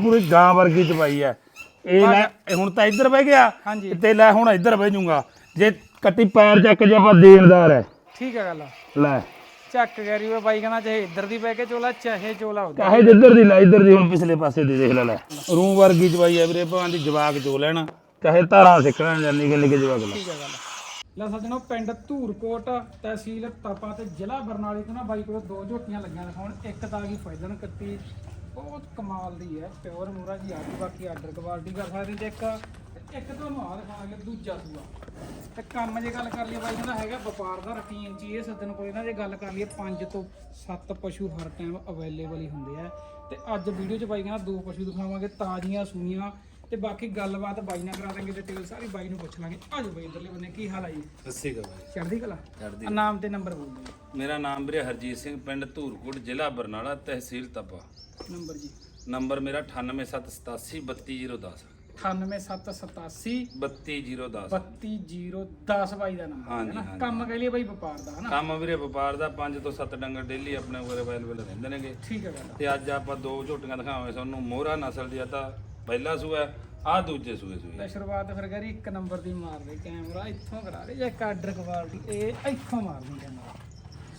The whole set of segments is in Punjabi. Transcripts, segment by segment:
ਪੂਰੀ ਗਾਂ ਵਰਗੀ ਚਵਾਈ ਐ। ਇਹ ਲੈ ਇਹ ਹੁਣ ਤਾਂ ਇੱਧਰ ਬਹਿ ਗਿਆ ਹਾਂਜੀ। ਤੇ ਲੈ ਹੁਣ ਇੱਧਰ ਬਹਿ ਜਾਊਗਾ ਜੇ ਕੱਟੀ ਪੈਰ ਚੱਕ ਜੇ ਆਪਾਂ ਦੇਣਦਾਰ ਐ। ਠੀਕ ਹੈ ਗੱਲ। ਲੈ। ਚੱਕ ਗੈਰੀ ਉਹ ਬਾਈ ਕਹਿੰਦਾ ਚਾਹੇ ਇੱਧਰ ਦੀ ਬਹਿ ਕੇ ਚੋਲਾ ਚਾਹੇ ਚੋਲਾ ਉਧਰ। ਕਾਹੇ ਜਿੱਧਰ ਦੀ ਲੈ ਇੱਧਰ ਦੀ ਹੁਣ ਪਿਛਲੇ ਪਾਸੇ ਦੀ ਦੇਖ ਲੈ ਲੈ। ਰੂੰ ਵਰਗੀ ਚਵਾਈ ਐ ਵੀਰੇ ਭਾਂ ਦੀ ਜਵਾਕ ਚੋ ਲੈਣਾ ਚਾਹੇ ਧਾਰਾਂ ਸਿੱਖਣਾ ਜਾਂ ਨਿੱਕੇ ਨਿੱਕੇ ਜਵਾਕ ਲੈ। ਠੀਕ ਹੈ ਗੱਲ। ਲੈ ਸੱਜਣੋ ਪਿੰਡ ਧੂਰਕੋਟ ਤਹਿਸੀਲ ਤਪਾ ਤੇ ਜ਼ਿਲ੍ਹਾ ਬਰਨਾਲੇ ਤੋਂ ਨਾ ਬਾਈ ਕੋਲ ਦੋ ਝੋਟੀਆਂ ਲੱਗੀਆਂ ਦਿਖਾਉਣ। ਇੱਕ ਤਾਂ ਆ ਗਈ ਫੈਲਣ ਕੱਟੀ ਬਹੁਤ ਕਮਾਲ ਦੀ ਹੈ ਪਿਓਰ ਮੂਰਾ ਜੀ ਆਦੀ ਬਾਕੀ ਆਰਡਰ ਕੁਆਲਿਟੀ ਕਰ ਸਕਦੇ ਤੇ ਇੱਕ ਤੇ ਇੱਕ ਤੁਹਾਨੂੰ ਆ ਦਿਖਾਵਾਂਗੇ ਦੂਜਾ ਸੂਆ। ਤੇ ਕੰਮ ਜੇ ਗੱਲ ਕਰ ਲਈਏ ਬਾਈ ਕਹਿੰਦਾ ਹੈਗਾ ਵਪਾਰ ਦਾ ਰੁਟੀਨ ਚ ਹੀ ਇਹ ਸੱਜਣ ਕੋਲ ਇਹਨਾਂ ਜੇ ਗੱਲ ਕਰ ਲਈਏ 5 ਤੋਂ 7 ਪਸ਼ੂ ਹਰ ਟਾਈਮ ਅਵੇਲੇਬਲ ਹੀ ਹੁੰਦੇ ਆ। ਤੇ ਅੱਜ ਵੀਡੀਓ ਚ ਬਾਈ ਕਹਿੰਦਾ ਦੋ ਪਸ਼ੂ ਦਿਖਾਵਾਂਗੇ ਤਾਜ਼ੀਆਂ ਸੂਈਆਂ। ਤੇ ਬਾਕੀ ਗੱਲਬਾਤ ਬਾਈ ਨਾਲ ਕਰਾ ਦਾਂਗੇ ਡਿਟੇਲ ਸਾਰੀ ਬਾਈ ਨੂੰ ਪੁੱਛ ਲਾਂਗੇ। ਆਜੋ ਬਾਈ ਇਧਰਲੇ ਬੰਨੇ ਕੀ ਹਾਲ ਆ ਜੀ? ਸੱਸੀ ਗਾ ਬਾਈ। ਚੜ੍ਹਦੀ ਕਲਾ? ਨਾਮ ਤੇ ਨੰਬਰ ਬੋਲ ਦਿਓ। ਮੇਰਾ ਨਾਮ ਵੀਰੇ ਹਰਜੀਤ ਸਿੰਘ ਪਿੰਡ ਧੂਰਕੋਟ ਜ਼ਿਲ੍ਹਾ ਬਰਨਾਲਾ ਤਹਿਸੀਲ ਤਪਾ। ਨੰਬਰ ਜੀ। ਨੰਬਰ ਮੇਰਾ 9878832010 98787 32010 32010 ਬਾਈ ਦਾ ਨੰਬਰ ਹੈ ਨਾ। ਹਾਂਜੀ। ਕੰਮ ਕਹਿ ਲਈਏ ਬਾਈ ਵਪਾਰ ਦਾ ਹਨਾ ਕੰਮ ਵੀਰੇ ਵਪਾਰ ਦਾ 5 ਤੋਂ 7 ਡੰਗਰ ਡੇਲੀ ਆਪਣੇ ਕੋਲ ਅਵੇਲੇਬਲ ਰਹਿੰਦੇ ਨੇਗੇ। ਠੀਕ ਹੈ ਗੱਲ ਤੇ ਅੱਜ ਆਪਾਂ ਦੋ ਝੋਟੀਆਂ ਦਿਖਾਵਾਂਗੇ ਤੁਹਾਨੂੰ। ਮੋਹਰਾ ਨਸਲ ਦੀ ਆ ਤਾਂ ਪਹਿਲਾ ਸੂਆ ਆ ਦੂਜੇ ਸੂਏ ਲੈ ਸੂਏ ਸ਼ੁਰੂਆਤ ਫਿਰ ਕਰੀ ਇੱਕ ਨੰਬਰ ਦੀ ਮਾਰ ਦੇ ਕੈਮਰਾ ਇੱਥੋਂ ਕਰਾ ਦੇ ਜੇ ਆਰਡਰ ਕੁਆਲਿਟੀ ਇਹ ਇੱਥੋਂ ਮਾਰ ਦੀ ਕੈਮਰਾ।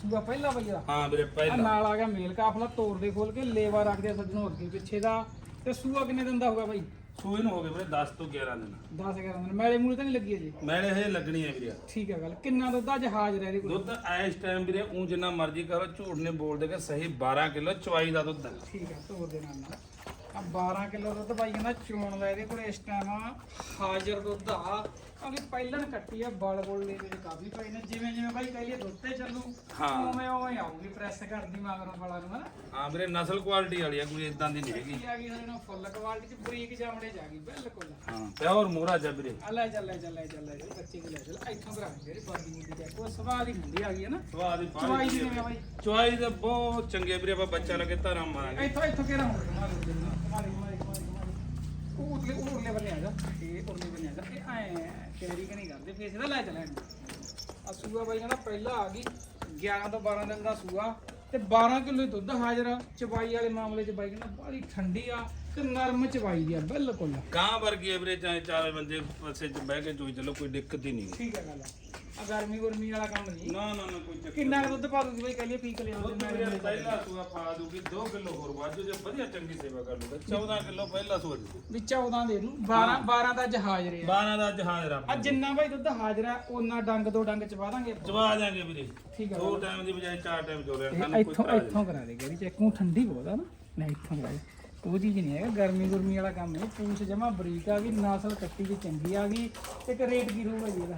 ਸੂਆ ਪਹਿਲਾ ਬਾਈ ਦਾ ਹਾਂ ਵੀਰੇ ਆ ਪਹਿਲਾ। ਨਾਲ ਆ ਗਿਆ ਮੇਲ ਕਾਫਲਾ ਤੋੜ ਦੇ ਖੋਲ ਕੇ ਲੇਵਾ ਰੱਖਦੇ ਆ ਸੱਜਣੋਂ ਅੱਗੇ ਪਿੱਛੇ ਦਾ। ਤੇ ਸੂਆ ਕਿੰਨੇ ਦਿਨ ਦਾ ਹੋਗਾ ਬਾਈ? ਸੂਏ ਨੂੰ ਹੋ ਗਏ ਵੀਰੇ 10 ਤੋਂ 11 ਦਿਨ। 10 11 ਦਿਨ। ਮੈਲੇ ਮੂਲੇ ਤਾਂ ਨਹੀਂ ਲੱਗੀ ਅਜੇ? ਮੈਲੇ ਹਜੇ ਲੱਗਣੀ ਹੈ ਵੀਰੇ। ਠੀਕ ਹੈ ਗੱਲ। ਕਿੰਨਾ ਦੁੱਧ ਅੱਜ ਹਾਜ਼ਰ ਹੈ ਇਹਦੇ ਕੋਲ? ਦੁੱਧ ਇਸ ਟਾਈਮ ਵੀਰੇ ਉਹ ਜਿੰਨਾ ਮਰਜ਼ੀ ਕਰੋ ਝੂਠ ਨੇ ਬੋਲਦੇ ਕਿ ਸਹੀ 12 ਕਿਲੋ ਚਵਾਈ ਦਾ ਦੁੱਧ ਹੈ। ਠੀਕ ਹੈ ਤੋੜ ਦੇ ਨਾਲ ਨਾਲ। ਆ 12 ਕਿਲੋ ਦੁੱਧ ਬਾਈ ਕਹਿੰਦਾ ਚੋਣ ਦਾ ਇਹਦੇ ਕੋਲ ਇਸ ਟਾਈਮ ਹਾਜ਼ਰ ਦੁੱਧ ਆ। ਕਿਉਂਕਿ ਪਹਿਲਣ ਕੱਟੀ ਆ ਬਲ ਬੁਲ ਦੇ ਵਿੱਚ ਕਾਫੀ ਪਈ ਨੇ। ਜਿਵੇਂ ਜਿਵੇਂ ਬਾਈ ਕਹਿ ਲਈਏ ਦੁੱਧ ਤੇ ਚੱਲੂ ਹਾਂ। ਉਵੇਂ ਉਵੇਂ ਆਊਗੀ ਪ੍ਰੈਸ ਕਰਦੀ ਮਗਰੋਂ ਬਲਾਂ ਨੂੰ ਹਾਂ ਵੀਰੇ ਨਸਲ ਕੁਆਲਿਟੀ ਵਾਲੀ ਆ ਕੋਈ ਇਦਾਂ ਦੀ ਨਹੀਂ ਹੈਗੀ। ਆ ਗਈ ਸਾਨੂੰ ਫੁੱਲ ਕੁਆਲਿਟੀ ਚ ਬਰੀਕ ਜਾਮੜੇ ਆ ਗਈ ਬਿਲਕੁਲ। ਹਾਂ ਪਿਓਰ ਮੋਹਰਾ ਜਾ ਵੀਰੇ। ਲੈ ਚੱਲ ਲੈ ਚੱਲ ਲੈ ਚੱਲ ਲੈ ਬੱਚੇ ਨੂੰ ਲੈ ਚੱਲ ਇੱਥੋਂ ਕਰਾ ਜਿਹੜੀ ਬਾਦੀ ਮੁੰਡੀ ਚੈੱਕ ਉਹ ਸਵਾਦ ਹੀ ਹੁੰਦੀ ਆ ਗਈ ਹੈ ਨਾ ਸਵਾਦ ਦੀ ਚਵਾਈ ਦੀ ਬਾਈ। ਤਾਂ ਬਹੁਤ ਚੰਗੇ ਵੀਰੇ ਆਪਾਂ ਬੱਚਾ ਲੱਗੇ ਧਾਰਾਂ ਮਾਰਾਂਗੇ। ਇੱਥੋਂ ਇੱਥੋਂ ਕਿਹੜਾ ਹੁੰਦਾ ਮਾਰੀ ਮਾਰੀ ਮਾਰੀ ਮਾਰੀ ਉਹ ਉਰਲੇ ਉਹ ਉਰਲੇ ਬੰਨੇ ਆ ਜਾ। ਇਹ ਉਰਲੇ ਬੰਨੇ ਆ ਜਾ। ਇਹ ਐ ਕੈਰੀ ਕਿ ਨਹੀਂ ਕਰਦੇ। ਫੇਸ ਇਹਦਾ ਲੈ ਚਲੈਣ ਆ ਸੂਆ ਬਾਈ ਕਹਿੰਦਾ ਪਹਿਲਾਂ ਆ ਗਈ। 11 ਤੋਂ 12 ਦਿਨ ਦਾ ਸੂਆ। ਤੇ 12 ਕਿਲੋ ਦੁੱਧ ਹਾਜ਼ਰ ਆ। ਚਬਾਈ ਵਾਲੇ ਮਾਮਲੇ 'ਚ ਬਾਈ ਕਹਿੰਦਾ ਬੜੀ ਠੰਡੀ ਆ ਤੇ ਨਰਮ ਚਬਾਈ ਦੀ ਆ ਬਿਲਕੁਲ। ਕਾਂ ਵਰਗੀ ਹੈ ਵੀਰੇ ਚਾਹੇ ਚਾਰੇ ਬੰਦੇ ਪਾਸੇ ਚ ਬਹਿ ਕੇ ਚੋਈ ਚਲੋ ਕੋਈ ਦਿੱਕਤ ਹੀ ਨਹੀਂ। ਠੀਕ ਆ ਗੱਲ ਆ ਗਰਮੀ ਗੁਰਮੀ ਵਾਲਾ ਕੰਮ ਨਹੀਂ। ਨਾ ਨਾ ਨਾ ਕੋਈ ਚੱਕਰ ਕਿੰਨਾ ਕੁ ਦੁੱਧ ਪਾ ਦੂਗੀ ਬਾਈ ਕਹਿੰਦੀ ਪੀ ਕੇ ਲਿਆ ਦੁੱਧ ਵੀਰੇ ਪਹਿਲਾ ਸੂਆ ਪਾ ਦੂਗੀ 2 ਕਿਲੋ ਹੋਰ ਵਾਜੂ ਜੇ ਵਧੀਆ ਚੰਗੀ ਸੇਵਾ ਕਰ ਲੂਗਾ 14 ਕਿਲੋ ਪਹਿਲਾ ਸੂਆ ਦੇ ਵੀ 14 ਦੇ ਨੂੰ 12 12 ਦਾ ਜਹਾਜ਼ ਰਿਆ 12 ਦਾ ਜਹਾਜ਼ ਆ ਰੱਬ ਜਿੰਨਾ ਬਾਈ ਦੁੱਧ ਹਾਜ਼ਰ ਆ ਉਹਨਾਂ ਡੰਗ ਦੋ ਡੰਗ ਚਵਾ ਦਾਂਗੇ ਆਪਾਂ। ਚਵਾ ਜਾਾਂਗੇ ਵੀਰੇ। ਠੀਕ ਆ ਦੋ ਟਾਈਮ ਦੀ ਬਜਾਏ ਚਾਰ ਟਾਈਮ ਚੋ ਰਿਹਾ ਇਹ ਸਾਨੂੰ ਕੋਈ ਇੱਥੋਂ ਇੱਥੋਂ ਕਰਾ ਦੇ ਗਰੀ ਚੈੱਕੂ ਠੰਡੀ ਬਹੁਤ ਆ ਨਾ ਨਹੀਂ ਇੱਥੋਂ ਕਰਾ ਦੇ। ਉਹ ਚੀਜ਼ ਨਹੀਂ ਹੈਗਾ ਗਰਮੀ ਗੁਰਮੀ ਵਾਲਾ ਕੰਮ ਨਹੀਂ। ਪੂਛ ਜਮਾ ਬਰੀਕ ਆ ਗਈ ਨਸਲ ਕੱਟੀ ਵੀ ਚੰਗੀ ਆ ਗਈ। ਤੇ ਇੱਕ ਰੇਟ ਕੀ ਰਹੂਗਾ ਜੀ ਇਹਦਾ?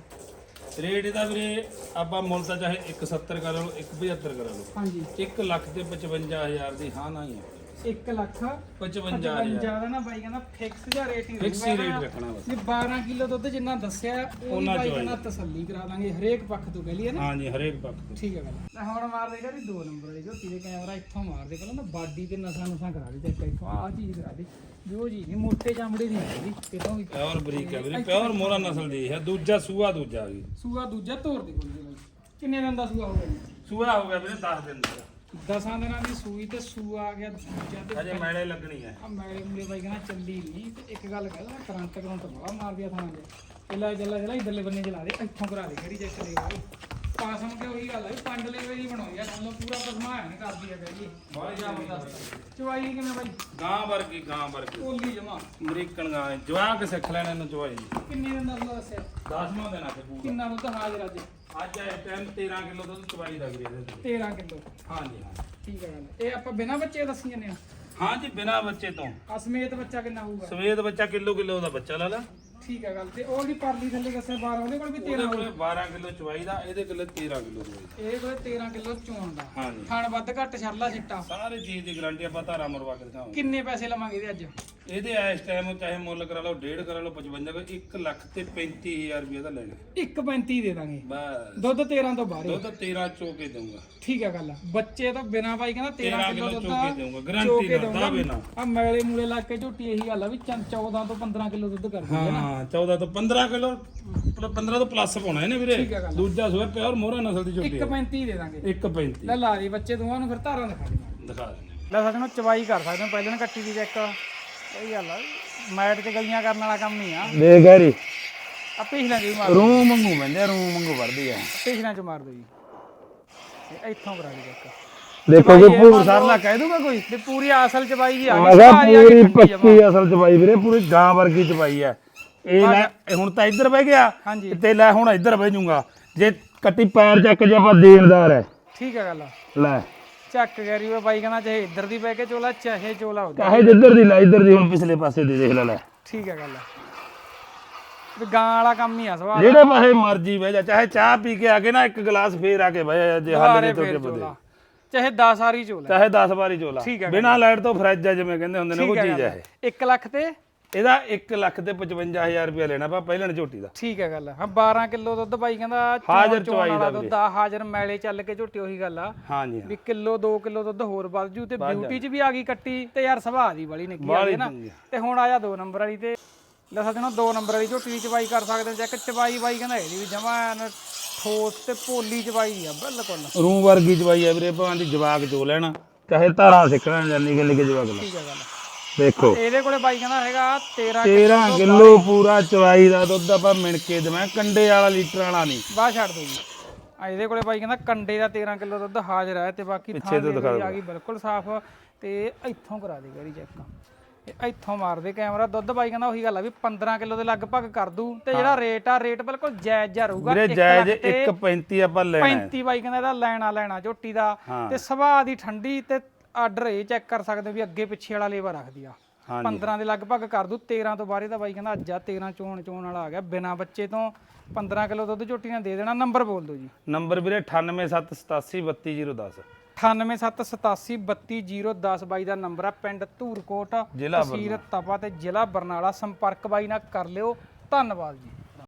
ਰੇਟ ਇਹਦਾ ਵੀਰੇ ਆਪਾਂ ਮੁੱਲ ਤਾਂ ਚਾਹੇ 170 ਕਰ ਲਓ 175 ਕਰ ਲਓ। ਹਾਂਜੀ। 1 ਲੱਖ ਤੇ 55000 ਦੀ ਹਾਂ ਨਾ ਹੀ ਹੈ। 1 ਲੱਖ 55000 55 ਦਾ ਨਾ ਬਾਈ ਕਹਿੰਦਾ ਫਿਕਸ ਜਿਹਾ ਰੇਟ ਹੀ ਫਿਕਸ ਹੀ ਰੇਟ ਰੱਖਣਾ ਬਸ। ਵੀ 12 ਕਿਲੋ ਦੁੱਧ ਜਿੰਨਾ ਦੱਸਿਆ ਉਹ ਉਹਨਾਂ ਬਾਈ ਕਹਿੰਦਾ ਤਸੱਲੀ ਕਰਾ ਦਾਂਗੇ ਹਰੇਕ ਪੱਖ ਤੋਂ ਕਹ ਲਈਏ ਨਾ। ਹਾਂਜੀ ਹਰੇਕ ਪੱਖ ਤੋਂ। ਠੀਕ ਹੈ ਗੱਲ ਹੁਣ ਮਾਰ ਦੇਗਾ ਵੀ ਦੋ ਨੰਬਰ ਵਾਲੀ ਝੋਟੀ ਦੇ ਕੈਮਰਾ ਇੱਥੋਂ ਮਾਰ ਦੇ ਪਹਿਲਾਂ ਨਾ ਬਾਡੀ ਤੇ ਨਸਾਂ ਨਸਾਂ ਕਰਾ ਦੇ ਚੈੱਕ ਇੱਥੋਂ ਆਹ ਚੀਜ਼ ਕਰਾ ਦੇ। ਵੀ ਉਹ ਚੀਜ਼ ਨਹੀਂ ਮੋਟੇ ਚਮੜੇ ਦੀ ਹੈਗੀ ਕਿਤੋਂ ਵੀ। ਪਿਓਰ ਬਰੀਕ ਹੈ ਵੀਰੇ ਪਿਓਰ ਮੋਹਰਾ ਨਸਲ ਦੀ ਹੈ ਦੂਜਾ ਸੂਆ ਦੂਜਾ ਵੀ। ਸੂਆ ਦੂਜਾ ਤੋਰ ਦੇ ਕੋਲ ਬਾਈ। ਕਿੰਨੇ ਦਿਨ ਦਾ ਸੂਆ ਹੋਊਗਾ ਜੀ? ਸੂਆ ਹੋ ਗਿਆ ਵੀਰੇ 10 ਦਿਨ ਦਾ। ਦਸਾਂ ਦਿਨਾਂ ਦੀ ਸੂਈ ਤੇ ਸੂਆ ਆ ਗਿਆ ਦੂਜਾ ਤੇ ਅਜੇ ਮੈਲੇ ਲੱਗਣੀ ਹੈ। ਆ ਮੈਲੇ ਮੂਲੇ ਬਾਈ ਕਹਿੰਦਾ ਚੱਲੀ ਨਹੀਂ ਤੇ ਇੱਕ ਗੱਲ ਕਹਦਾ ਕਰੰਟ ਕਰੰਟ ਬੜਾ ਮਾਰ ਦਿਆ ਥਾਂ ਦੇ ਚੱਲਾ ਚੱਲਾ ਚੱਲਾ ਇਧਰਲੇ ਬੰਨੇ ਚਲਾ ਦੇ ਇੱਥੋਂ ਕਰਾ ਦੇ ਕਿਹੜੀ ਚੈੱਕ ਦੇ ਬਾਈ ਪਾਸਮ ਕੇ ਉਹੀ ਗੱਲ ਹੈ ਵੀ ਪੰਜ ਲੈਵੇ ਦੀ ਬਣਾਉਣੀ ਆ ਸਾਨੂੰ ਪੂਰਾ ਪਸਮਾਇਆ ਨਹੀਂ ਕਰਦੀ ਆ ਬਈ ਬਹੁਤ ਜ਼ਬਰਦਸਤ ਚਵਾਈ ਕਿਵੇਂ ਬਾਈ? ਗਾਂ ਵਰਗੀ ਗਾਂ ਵਰਗੀ। ਕੋਲੀ ਜਮਾ। ਅਮਰੀਕਨ ਗਾਂ ਹੈ। ਜਵਾਕ ਸਿੱਖ ਲੈਣ ਇਹਨੂੰ ਚਵਾਈ ਕਿੰਨੇ ਦਿਨ ਦਾ ਸੂਆ ਦੱਸਿਆ 10ਵਾਂ ਦਿਨ ਆ ਤੇ ਪੂਰਾ। ਕਿੰਨਾ ਦੁੱਧ ਹਾਜ਼ਰ ਅੱਜ? ਅੱਜ ਟਾਈਮ 13 ਕਿਲੋ ਦੁੱਧ ਚਵਾਈ ਦਾ ਵੀਰੇ ਇਹਦੇ ਤੇ। 13 ਕਿਲੋ। ਹਾਂਜੀ ਹਾਂ। ਠੀਕ ਹੈ ਗੱਲ। ਇਹ ਆਪਾਂ ਬਿਨਾਂ ਬੱਚੇ ਦੱਸੀ ਜਾਂਦੇ ਆ ਹਾਂਜੀ ਬਿਨਾ ਬੱਚੇ ਤੋਂ। ਅਸਮੇਤ ਬੱਚਾ ਕਿੰਨਾ ਹੋਊਗਾ? ਸਵੇਦ ਬੱਚਾ ਕਿਲੋ ਕਿਲੋ ਦਾ ਬੱਚਾ ਲਾ ਲਾ। ਠੀਕ ਹੈ ਗੱਲ ਤੇ ਉਹ ਜਿਹੜੀ ਪਰਲੀ ਥੱਲੇ ਦੱਸਿਆ 12 ਉਹਦੇ ਕੋਲ ਵੀ 13 ਉਹਦੇ ਕੋਲੇ 12 ਕਿਲੋ ਚਵਾਈ ਦਾ ਇਹਦੇ ਕੋਲੇ 13 ਕਿਲੋ ਚਵਾਈ ਇਹ ਕੋਲੇ 13 ਕਿਲੋ ਚੋਣ ਦਾ। ਹਾਂਜੀ। ਖਾਣ ਵੱਧ ਘੱਟ ਛਰਲਾ ਛਿੱਟਾ ਸਾਰੇ ਚੀਜ਼ ਦੀ ਗਾਰੰਟੀ ਆਪਾਂ ਧਾਰਾ ਮਰਵਾ ਕੇ ਦਿਖਾਵਾਂਗੇ। ਕਿੰਨੇ ਪੈਸੇ ਲਵਾਂਗੇ ਇਹਦੇ ਅੱਜ? ਇਹਦੇ ਇਸ ਟਾਈਮ ਚਾਹੇ ਮੁੱਲ ਕਰਾ ਲਓ 1.5 ਕਰਾ ਲਓ 55 ਕੋਈ 1 ਲੱਖ ਤੇ 35000 ਰੁਪਏ ਦਾ ਲੈਣਾ 1.35 ਦੇ ਦਾਂਗੇ। ਬਸ। ਦੁੱਧ 13 ਤੋਂ ਬਾਹਰ ਦੁੱਧ 13 ਚੋ ਕੇ ਦਊਂਗਾ। ਠੀਕ ਹੈ ਗੱਲ ਬੱਚੇ ਤੋਂ ਬਿਨਾ ਭਾਈ ਕਹਿੰਦਾ 13 13 ਕਿਲੋ ਦੁੱਧ ਚੋ ਕੇ ਦਊਂਗਾ। ਗਾਰੰਟੀ ਚੋਕੇ ਨਾਲ ਦਾ ਬਿਨਾ। ਆ ਮੈਲੇ ਮੂਲੇ ਲਾ ਕੇ ਝੋਟੀ ਇਹੀ ਗੱਲ ਆ ਵੀ 14 ਤੋਂ 15 ਕਿਲੋ ਦੁੱਧ ਕਰਦੀ ਹੈ ਹਾਂ 14 ਤੋਂ 15 ਕਿਲੋ 15 ਤੋਂ ਪਲੱਸ ਪਾਉਣਾ ਇਹਨੇ ਵੀਰੇ। ਠੀਕ ਹੈ ਗੱਲ। ਦੂਜਾ ਸੂਆ ਪਿਓਰ ਮੋਹਰਾ ਨਸਲ ਦੀ ਝੋਟੀ 1.35 ਦੇ ਦਾਂਗੇ। 1.35 ਲੈ ਲਾ ਦੇ ਬੱਚੇ ਦੋਵਾਂ ਨੂੰ ਫਿਰ ਧਾਰਾਂ ਦਿਖਾ ਦੇ ਦਿਖਾ ਦਿੰਦੇ ਲੈ ਹੋ ਚਵਾਈ ਕਰ ਸਕਦੇ ਹੋ ਪਹਿਲਾਂ ਕੱਟੀ ਦੀ ਚੈੱਕ ਸਹੀ ਗੱਲ ਆ ਮੈਟ 'ਚ ਗਲੀਆਂ ਕਰਨ ਵਾਲਾ ਕੰਮ ਨਹੀਂ ਆ। ਦੇਖ ਗੈਰੀ। ਆ ਪਿਛਲਿਆਂ 'ਚ ਵੀ ਮਾਰ ਰੂਹ ਮੰਗੂ ਬੰਦੇ ਆ, ਰੂਹ ਮੰਗੂ ਵਰਦੀ ਆ। ਪਿਛਲਿਆਂ 'ਚ ਮਾਰ ਦਿਓ ਜੀ। ਇਹ ਇੱਥੋਂ ਕਰਾ ਲਈ ਇੱਕ ਦੇਖੋ ਕਿ ਭੂਰ ਸਰਲਾ ਕਹਿ ਦੂਗਾ ਕੋਈ? ਤੇ ਪੂਰੀ ਅਸਲ ਚ ਬਾਈ ਜੀ ਆ ਮੈਂ ਗਈ ਕਿਹਾ ਸਾਰੀ ਆ ਪੂਰੀ। ਪੱਕੀ ਅਸਲ ਚ ਪਾਈ ਵੀਰੇ ਪੂਰੀ ਗਾਂ ਵਰਗੀ ਚ ਪਾਈ ਐ ਇਹ ਲੈ ਇਹ ਹੁਣ ਤਾਂ ਇੱਧਰ ਬਹਿ ਗਿਆ। ਹਾਂਜੀ। ਤੇ ਲੈ ਹੁਣ ਇੱਧਰ ਬਹਿ ਜਾਊਗਾ ਜੇ ਕੱਟੀ ਪੈਰ ਚੱਕ ਜੇ ਆਪਾਂ ਦੇਣਦਾਰ ਐ। ਠੀਕ ਹੈ ਗੱਲ। ਲੈ। ਚੱਕ ਗਰੀ ਉਹ ਬਾਈ ਕਹਿੰਦਾ ਚਾਹੇ ਇੱਧਰ ਦੀ ਬਹਿ ਕੇ ਚੋਲਾ ਚਾਹੇ ਚੋਲਾ ਉਧਰ। ਚਾਹੇ ਜਿੱਧਰ ਦੀ ਲੈ ਇੱਧਰ ਦੀ ਹੁਣ ਪਿਛਲੇ ਪਾਸੇ ਦੀ ਦੇਖ ਲੈ ਲੈ। ਠੀਕ ਹੈ ਗੱਲ। ਵੀ ਗਾਂ ਵਾਲਾ ਕੰਮ ਹੀ ਆ ਸਵਾਲ। ਜਿਹੜੇ ਪਾਸੇ ਮਰਜ਼ੀ ਬਹਿ ਜਾ ਚਾਹੇ ਚਾਹ ਪੀ ਕੇ ਆ ਕੇ ਨਾ ਇੱਕ ਗਲਾਸ ਫੇਰ ਆ ਕੇ ਬਹਿ ਜਾ ਜੇ ਹੱਲ ਨਹੀਂ ਤੋਂ ਫੇਰ ਕੇ ਬਦੇ। ਚੋਲਾ। ਚਾਹੇ 10 ਵਾਰੀ ਚੋਲਾ। ਚਾਹੇ 10 ਵਾਰੀ ਚੋਲਾ। ਠੀਕ ਹੈ ਬਿਨਾ ਲਾਈਟ ਤੋਂ ਫਰਿੱਜ ਆ ਜਿਵੇਂ ਕਹਿੰਦੇ ਹੁੰਦੇ ਨੇ ਉਹ ਹੈ ਚੀਜ਼ ਹੈ ਇਹ। 1 ਲੱਖ ਤੇ ਇਹਦਾ 1 ਲੱਖ ਤੇ 55000 ਰੁਪਏ ਲੈਣਾ ਪਾ ਪਹਿਲਣ ਝੋਟੀ ਦਾ। ਠੀਕ ਹੈ ਗੱਲ ਹਾਂ 12 ਕਿਲੋ ਦੁੱਧ ਬਾਈ ਕਹਿੰਦਾ ਹਾਜ਼ਰ ਚਵਾਈ ਵਾਲਾ ਦਾ ਦੁੱਧ ਆ ਹਾਜ਼ਰ ਮੈਲੇ ਚੱਲ ਕੇ ਝੋਟੀ ਉਹੀ ਗੱਲ ਆ। ਹਾਂਜੀ ਵੀ ਕਿਲੋ 2 ਕਿਲੋ ਦੁੱਧ ਹੋਰ ਵੱਧ ਜੂ ਤੇ ਬਿਊਟੀ 'ਚ ਵੀ ਆ ਗਈ ਕੱਟੀ ਤੇ ਯਾਰ ਸੁਭਾਅ ਦੀ ਬੜੀ ਨਿੱਕੀ ਆ ਗਈ ਨਾ। ਆ। ਤੇ ਹੁਣ ਆਇਆ 2 ਨੰਬਰ ਵਾਲੀ ਤੇ। ਲੈ ਸਕਦੇ ਹੋ 2 ਨੰਬਰ ਵਾਲੀ ਝੋਟੀ ਦੀ ਚਵਾਈ ਕਰ ਸਕਦੇ ਚੈੱਕ ਚਵਾਈ ਬਾਈ ਕਹਿੰਦਾ ਇਹਦੀ ਵੀ ਜਮਾ ਠੋਸ ਤੇ ਪੋਲੀ ਚਵਾਈ ਆ ਬਿਲਕੁਲ। ਰੂਹ ਵਰਗੀ ਜਵਾਈ ਹੈ ਵੀਰੇ ਭਾਂ ਦੀ ਜਵਾਕ ਚੋ ਲੈਣਾ ਚਾਹੇ ਧਾਰਾਂ ਸਿੱਖਣਾ ਜਾਂਦੀ ਕਿ ਨਿੱਕੇ ਜਵਾਕ ਲੈ ਠੀਕ ਹੈ ਗੱਲ ਦੇਖੋ। ਇਹਦੇ ਕੋਲੇ ਬਾਈ ਕਹਿੰਦਾ ਹੈਗਾ 13 13 ਕਿਲੋ ਪੂਰਾ ਚਵਾਈ ਦਾ ਦੁੱਧ ਆਪਾਂ ਮਿਣ ਕੇ ਦੇਵਾਂ ਕੰਡੇ ਵਾਲਾ ਲੀਟਰ ਵਾਲਾ ਨਹੀਂ। ਬਾਹ ਛੱਡ ਦੋ ਜੀ। ਆ ਇਹਦੇ ਕੋਲੇ ਬਾਈ ਕਹਿੰਦਾ ਕੰਡੇ ਦਾ 13 ਕਿਲੋ ਦੁੱਧ ਹਾਜ਼ਰ ਹੈ ਤੇ ਬਾਕੀ ਥਾਂ ਦੇ ਆ ਗਈ ਬਿਲਕੁਲ ਸਾਫ਼ ਤੇ ਇੱਥੋਂ ਕਰਾ ਦੇ ਗਰੀ ਚੈੱਕ ਇੱਥੋਂ ਮਾਰਦੇ ਕੈਮਰਾ। ਦੁੱਧ ਬਾਈ ਕਹਿੰਦਾ ਉਹੀ ਗੱਲ ਆ ਵੀ 15 ਕਿਲੋ ਦੇ ਲਗਭਗ ਕਰ ਦੂ ਤੇ ਜਿਹੜਾ ਰੇਟ ਆ ਰੇਟ ਬਿਲਕੁਲ ਜਾਇਜ਼ ਜਾ ਰਹੂਗਾ। ਵੀਰੇ ਜਾਇਜ਼ ਲੱਖ ਤੇ 1.35 ਆਪਾਂ ਲੈਣਾ ਹੈ। 35 ਬਾਈ ਕਹਿੰਦਾ ਇਹਦਾ ਲੈਣਾ ਲੈਣਾ ਝੋਟੀ ਦਾ। ਤੇ ਸੁਭਾਅ ਦੀ ਠੰਡੀ ਤੇ ਆਰਡਰ ਇਹ ਚੈੱਕ ਕਰ ਸਕਦੇ ਹੋ ਵੀ ਅੱਗੇ ਪਿੱਛੇ ਵਾਲਾ ਲੇਵਾ ਰੱਖਦੀ ਆ। ਹਾਂਜੀ। 15 ਦੇ ਲਗਭਗ ਕਰ ਦੂ 13 ਤੋਂ ਬਾਅਦ ਇਹਦਾ ਬਾਈ ਕਹਿੰਦਾ ਅੱਜ ਆ 13 ਚੋਣ ਚੋਣ ਵਾਲਾ ਆ ਗਿਆ। ਬਿਨਾ ਬੱਚੇ ਤੋਂ 15 ਕਿਲੋ ਦੁੱਧ ਝੋਟੀ ਦੇ ਦੇਣਾ। ਨੰਬਰ ਬੋਲ ਦਿਓ ਜੀ। ਨੰਬਰ ਵੀਰੇ 9878832010 9877832010 ਬਾਈ ਦਾ ਨੰਬਰ ਆ। ਪਿੰਡ ਧੂਰਕੋਟ ਜ਼ਿਲ੍ਹਾ ਤਹਿਸੀਲ ਤਪਾ ਤੇ ਜ਼ਿਲ੍ਹਾ ਬਰਨਾਲਾ। ਸੰਪਰਕ ਬਾਈ ਨਾਲ ਕਰ ਲਿਓ। ਧੰਨਵਾਦ ਜੀ।